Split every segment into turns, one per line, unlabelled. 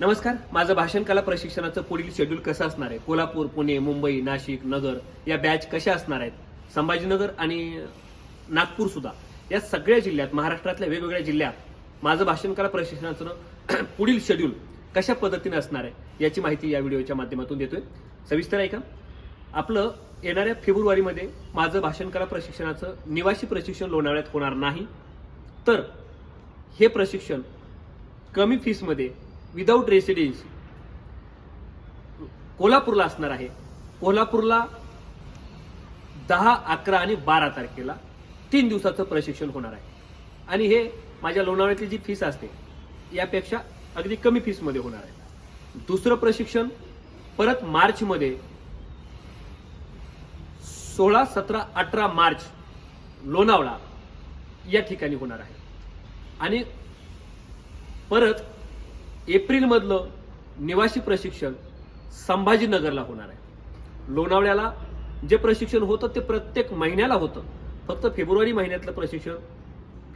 नमस्कार माझं भाषण कला प्रशिक्षणाचं पुढील शेड्यूल कसं असणार आहे? कोल्हापूर पुणे मुंबई नाशिक नगर या बॅच कशा असणार आहेत? संभाजीनगर आणि नागपूर सुद्धा. या सगळ्या जिल्ह्यात महाराष्ट्रातल्या वेगवेगळ्या जिल्ह्यात माझं भाषण कला प्रशिक्षणाचं पुढील शेड्यूल कशा पद्धतीने असणार आहे याची माहिती या व्हिडिओच्या माध्यमातून देतोय. सविस्तर आहे का आपलं येणाऱ्या फेब्रुवारीमध्ये माझं भाषण कला प्रशिक्षणाचं निवासी प्रशिक्षण लोणावळ्यात होणार नाही. तर हे प्रशिक्षण कमी फीसमध्ये विदाऊट रेसिडेन्सी. कोल्हापूरला असणार आहे. कोल्हापूरला दहा अकरा आणि बारा तारखेला तीन दिवसाचं प्रशिक्षण होणार आहे. आणि हे माझ्या लोणावळ्यातली जी फीस असते यापेक्षा अगदी कमी फीसमध्ये होणार आहे. दुसरं प्रशिक्षण परत मार्चमध्ये सोळा सतरा अठरा मार्च लोणावळा या ठिकाणी होणार आहे. आणि परत एप्रिलमधलं निवासी प्रशिक्षण संभाजीनगरला होणार आहे. लोणावळ्याला जे प्रशिक्षण होतं ते प्रत्येक महिन्याला होतं. फक्त फेब्रुवारी महिन्यातलं प्रशिक्षण.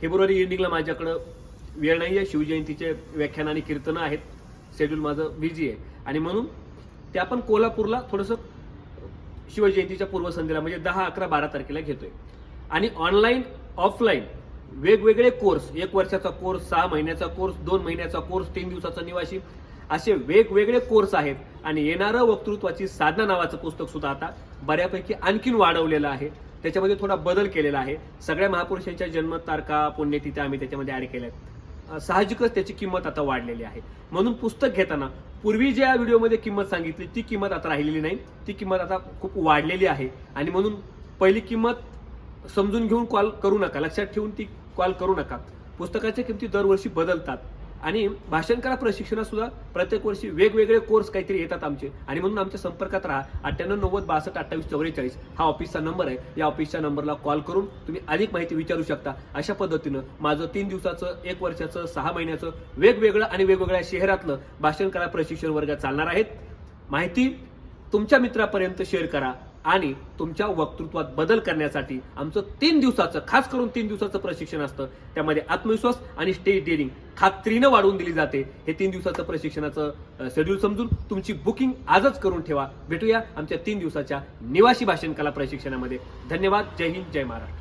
फेब्रुवारी एंडिंगला माझ्याकडं वेळ नाही आहे. शिवजयंतीचे व्याख्यान आणि कीर्तनं आहेत. शेड्यूल माझं बिझी आहे. आणि म्हणून ते आपण कोल्हापूरला थोडंसं शिवजयंतीच्या पूर्वसंध्येला म्हणजे दहा अकरा बारा तारखेला घेतोय. आणि ऑनलाईन ऑफलाईन वेगवेगळे कोर्स एक वर्षाचा कोर्स सहा महिन्याचा कोर्स दोन महिन्याचा कोर्स तीन दिवसाचा निवासी असे वेगवेगळे कोर्स आहेत. आणि येणारं वक्तृत्वाची साधना नावाचं पुस्तक सुद्धा आता बऱ्यापैकी आणखीन वाढवलेलं आहे. त्याच्यामध्ये थोडा बदल केलेला आहे. सगळ्या महापुरुषांच्या जन्मतारखा पुण्यतिथ्या आम्ही त्याच्यामध्ये ॲड केल्या आहेत साहजिकच त्याची किंमत आता वाढलेली आहे. म्हणून पुस्तक घेताना पूर्वी ज्या व्हिडिओमध्ये किंमत सांगितली ती किंमत आता राहिलेली नाही. ती किंमत आता खूप वाढलेली आहे. आणि म्हणून पहिली किंमत समजून घेऊन कॉल करू नका. लक्षात ठेवून ती कॉल करू नका. पुस्तकाच्या किमती दरवर्षी बदलतात. आणि भाषण कला प्रशिक्षणात सुद्धा प्रत्येक वर्षी वेगवेगळे कोर्स काहीतरी येतात आमचे. आणि म्हणून आमच्या संपर्कात राहा. अठ्ठ्याण्णव नव्वद बासष्ट अठ्ठावीस चौवेचाळीस हा ऑफिसचा नंबर आहे. या ऑफिसच्या नंबरला कॉल करून तुम्ही अधिक माहिती विचारू शकता. अशा पद्धतीनं माझं तीन दिवसाचं एक वर्षाचं सहा महिन्याचं वेगवेगळं आणि वेगवेगळ्या शहरातलं भाषण कला प्रशिक्षण वर्ग चालणार आहेत. माहिती तुमच्या मित्रापर्यंत शेअर करा. आणि तुमच्या वक्तृत्वात बदल करण्यासाठी आमचं तीन दिवसाचं खास करून तीन दिवसाचं प्रशिक्षण असतं. त्यामध्ये आत्मविश्वास आणि स्टेज डेअरिंग खात्रीनं वाढवून दिली जाते. हे तीन दिवसाचं प्रशिक्षणाचं शेड्यूल समजून तुमची बुकिंग आजच करून ठेवा. भेटूया आमच्या तीन दिवसाच्या निवासी भाषण कला प्रशिक्षणामध्ये. धन्यवाद. जय हिंद. जय महाराष्ट्र.